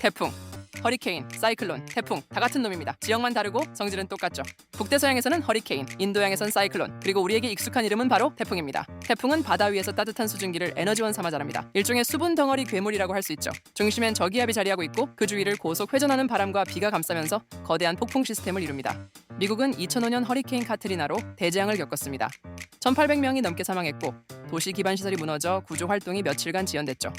태풍, 허리케인, 사이클론, 태풍 다 같은 놈입니다. 지역만 다르고 성질은 똑같죠. 북대서양에서는 허리케인, 인도양에선 사이클론, 그리고 우리에게 익숙한 이름은 바로 태풍입니다. 태풍은 바다 위에서 따뜻한 수증기를 에너지원 삼아 자랍니다. 일종의 수분 덩어리 괴물이라고 할 수 있죠. 중심엔 저기압이 자리하고 있고 그 주위를 고속 회전하는 바람과 비가 감싸면서 거대한 폭풍 시스템을 이룹니다. 미국은 2005년 허리케인 카트리나로 대재앙을 겪었습니다. 1,800명이 넘게 사망했고 도시 기반 시설이 무너져 구조 활동이 며칠간 지연됐죠.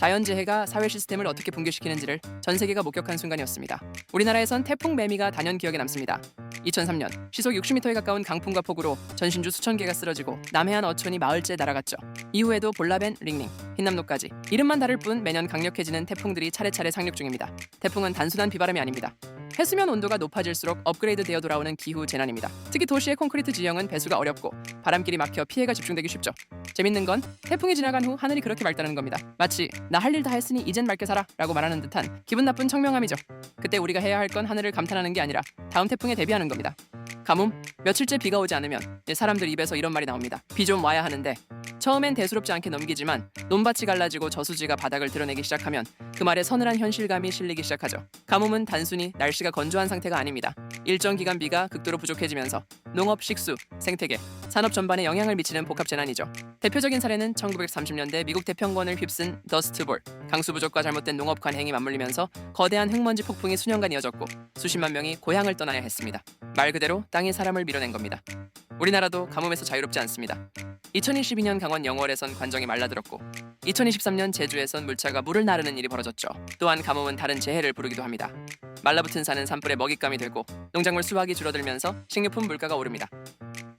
자연재해가 사회 시스템을 어떻게 붕괴시키는지를 전 세계가 목격한 순간이었습니다. 우리나라에선 태풍 매미가 단연 기억에 남습니다. 2003년 시속 60m에 가까운 강풍과 폭우로 전신주 수천 개가 쓰러지고 남해안 어촌이 마을째 날아갔죠. 이후에도 볼라벤, 링링, 흰남노까지 이름만 다를 뿐 매년 강력해지는 태풍들이 차례차례 상륙 중입니다. 태풍은 단순한 비바람이 아닙니다. 해수면 온도가 높아질수록 업그레이드 되어 돌아오는 기후 재난입니다. 특히 도시의 콘크리트 지형은 배수가 어렵고 바람길이 막혀 피해가 집중되기 쉽죠. 재밌는 건 태풍이 지나간 후 하늘이 그렇게 맑다는 겁니다. 마치 나 할 일 다 했으니 이젠 맑게 살아라고 말하는 듯한 기분 나쁜 청명함이죠. 그때 우리가 해야 할 건 하늘을 감탄하는 게 아니라 다음 태풍에 대비하는 겁니다. 가뭄 며칠째 비가 오지 않으면 사람들 입에서 이런 말이 나옵니다. 비 좀 와야 하는데 처음엔 대수롭지 않게 넘기지만 논밭이 갈라지고 저수지가 바닥을 드러내기 시작하면 그 말에 서늘한 현실감이 실리기 시작하죠. 가뭄은 단순히 날씨가 건조한 상태가 아닙니다. 일정 기간 비가 극도로 부족해지면서 농업, 식수, 생태계, 산업 전반에 영향을 미치는 복합 재난이죠. 대표적인 사례는 1930년대 미국 태평권을 휩쓴 더스트볼, 강수 부족과 잘못된 농업 관행이 맞물리면서 거대한 흙먼지 폭풍이 수년간 이어졌고 수십만 명이 고향을 떠나야 했습니다. 말 그대로 땅이 사람을 밀어낸 겁니다. 우리나라도 가뭄에서 자유롭지 않습니다. 2022년 강원 영월에선 관정이 말라들었고 2023년 제주에선 물차가 물을 나르는 일이 벌어졌죠. 또한 가뭄은 다른 재해를 부르기도 합니다. 말라붙은 산은 산불의 먹잇감이 되고 농작물 수확이 줄어들면서 식료품 물가가 오릅니다.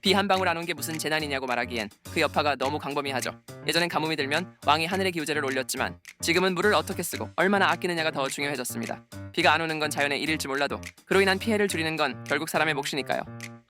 비 한 방울 안 온 게 무슨 재난이냐고 말하기엔 그 여파가 너무 광범위하죠. 예전엔 가뭄이 들면 왕이 하늘의 기우제를 올렸지만 지금은 물을 어떻게 쓰고 얼마나 아끼느냐가 더 중요해졌습니다. 비가 안 오는 건 자연의 일일지 몰라도 그로 인한 피해를 줄이는 건 결국 사람의 몫이니까요.